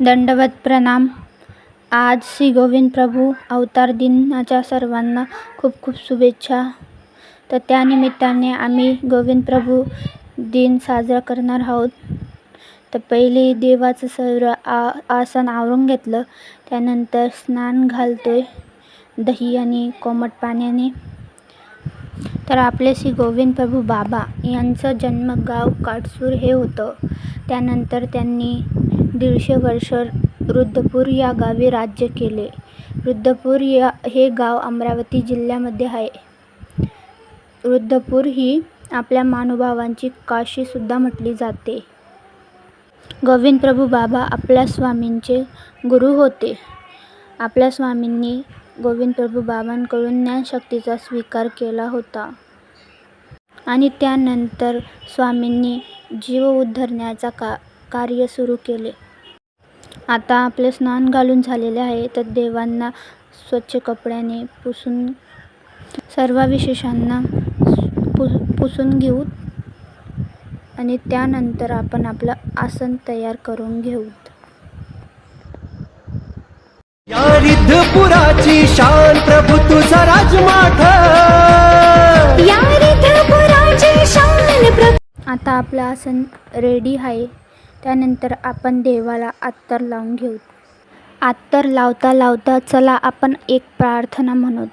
दंडवत प्रणाम. आज श्री गोविंद प्रभू अवतार दिनाच्या सर्वांना खूप खूप शुभेच्छा. तर त्यानिमित्ताने आम्ही गोविंद प्रभू दिन साजरा करणार आहोत. तर पहिले देवाचं सर्व आ आसन आवरून घेतलं. त्यानंतर स्नान घालतोय दही आणि कोमट पाण्याने. तर आपले श्री गोविंद प्रभू बाबा यांचं जन्मगाव काटसूर हे होतं. त्यानंतर त्यांनी दीडशे वर्ष रुद्धपूर या गावी राज्य केले. रुद्धपूर या हे गाव अमरावती जिल्ह्यामध्ये आहे. रुद्धपूर ही आपल्या महानुभावांची काशीसुद्धा म्हटली जाते. गोविंद प्रभू बाबा आपल्या स्वामींचे गुरु होते. आपल्या स्वामींनी गोविंद प्रभू बाबांकडून ज्ञानशक्तीचा स्वीकार केला होता. आणि त्यानंतर स्वामींनी जीव उद्धरण्याचा का कार्य सुरू केले. आता आपले स्नान घालून झालेले आहे तर देवांना स्वच्छ कपड्याने पुसून सर्व विशेषांना पु पुसून घेऊ आणि त्यानंतर आपण आपलं आसन तयार करून घेऊ. या रिद्धपुराची शान प्रभू तुझा राजमाठ या रिद्धपुराची शान प्रभू. आता आपलं आसन रेडी आहे. त्यानंतर आपण देवाला अत्तर लावून घेऊ. अत्तर लावता लावता चला आपण एक प्रार्थना म्हणू.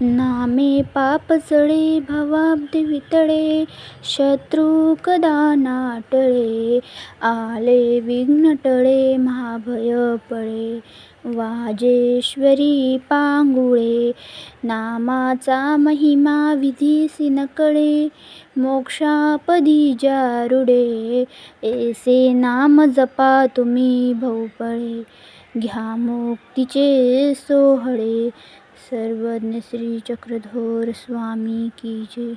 नामे पाप जळे भवाब्दी वितळे शत्रू कदा नाटळे आले विघ्न टळे महाभय पळे वाजेश्वरी पांगुळे नामाचा महिमा विधी सिनकळे मोक्षापदी जारुडे ऐसे नाम जपा तुम्ही भोपळे घ्या मुक्तीचे सोहळे सर्वज्ञ श्री चक्रधर स्वामी की जय.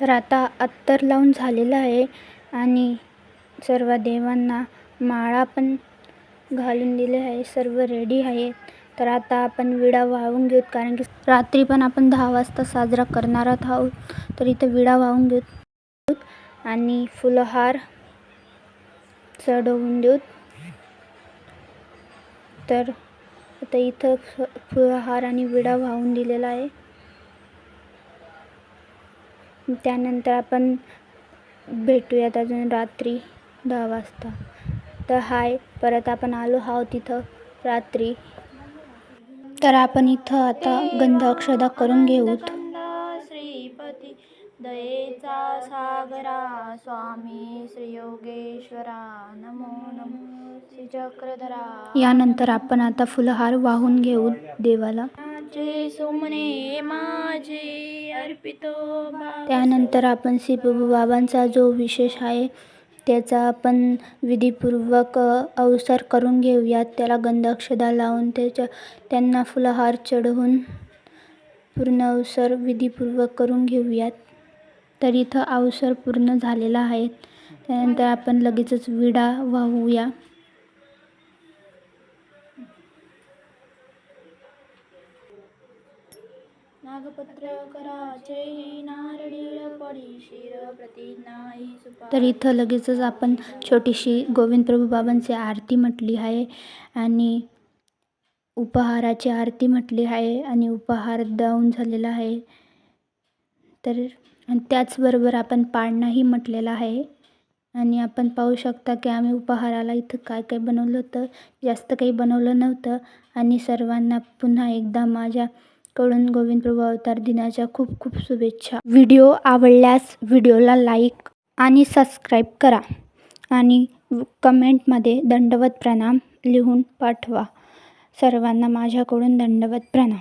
तर आता अत्तर लावून झालेलं आहे आणि सर्व देवांना माळा पण घालून दिले आहे सर्व रेडी आहे तर आता आपण विडा वाहून घेऊत कारण की रात्री पण आपण दहा वाजता साजरा करणार आहोत. तर इथं विडा वाहून घेऊत आणि फुलहार चढवून देऊत. तर आता इथं फ फुलहार आणि विडा वाहून दिलेला आहे. त्यानंतर आपण भेटूयात अजून रात्री दहा वाजता. तर हाय परत आपण आलो आहोत तिथं रात्री. तर आपण इथं आता गंध अक्षदा करून घेऊत. श्रीपती दयेचा सागरा स्वामी श्री योगेश्वरा नमो नमो. यानंतर आपण आता फुलहार वाहून घेऊ देवाला. सुमने माझे अर्पितो त्यानंतर आपण बाबांचा जो विशेष आहे त्याचा आपण विधीपूर्वक अवसर करून घेऊयात. त्याला गंध अक्षदा लावून त्याच्या त्यांना फुलहार चढवून पूर्ण अवसर विधीपूर्वक करून घेऊयात. तर इथं अवसर पूर्ण झालेला आहे. त्यानंतर आपण लगेचच विडा वाहूया. तर इथं लगेचच आपण छोटीशी गोविंद प्रभू बाबांची आरती म्हटली आहे आणि उपहाराची आरती म्हटली आहे आणि उपहार देऊन झालेला आहे. तर आणि त्याचबरोबर आपण पाळणाही म्हटलेला आहे. आणि आपण पाहू शकता की आम्ही उपहाराला इथं काय काय बनवलं होतं. जास्त काही बनवलं नव्हतं. आणि सर्वांना पुन्हा एकदा माझ्या गोविंद प्रभू अवतार दिनाच्या खूप खूप शुभेच्छा. व्हिडिओ आवडल्यास व्हिडिओला लाईक आणि सबस्क्राईब करा आणि कमेंटमध्ये दंडवत प्रणाम लिहून पाठवा. सर्वांना माझ्याकडून दंडवत प्रणाम.